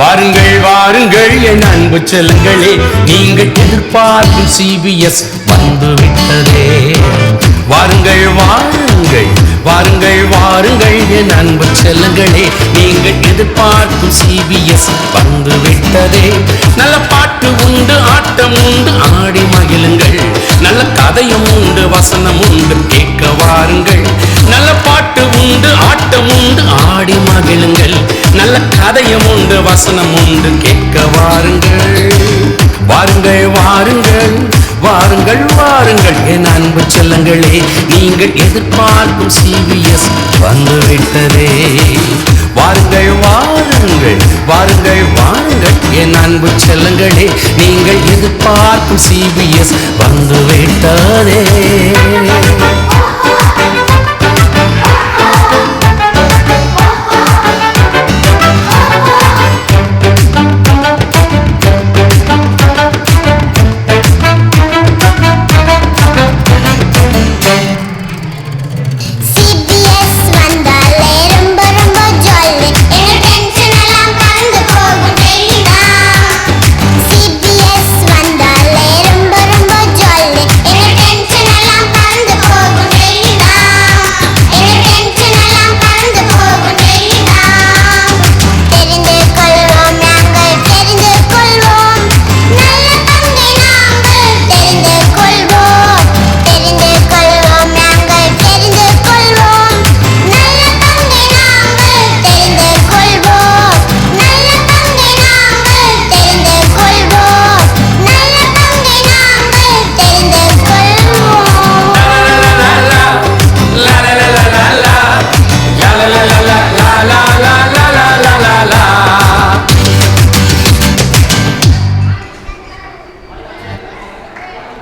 வாருங்கள் வாருங்கள் என் அன்பு செல்லுங்களே. நீங்கள் எதிர்பார்க்கும் சிபிஎஸ் வந்து விட்டதே வாருங்கள் வாருங்கள் வாருங்கள் வாருங்கள் என் அன்பு செல்லுங்களே. நீங்கள் எதிர்பார்க்கும் சிபிஎஸ் வந்து விட்டதே நல்ல பாட்டு உண்டு ஆட்டம் உண்டு ஆடி மகிழுங்கள். நல்ல கதையும் உண்டு வசனம் உண்டு கேட்க வாருங்கள். வசனம் உண்டு கேட்க வாருங்கள். வாருங்கள் வாருங்கள் வாருங்கள் வாருங்கள். என் அன்பு செல்லங்களே நீங்கள் எதிர்பார்க்கும் சிபிஎஸ் வந்துவிட்டதே. வாருங்கள் வாருங்கள் வாருங்கள் வாருங்கள். என் அன்பு செல்லங்களே நீங்கள் எதிர்பார்க்கும் சிபிஎஸ் வந்துவிட்டதே.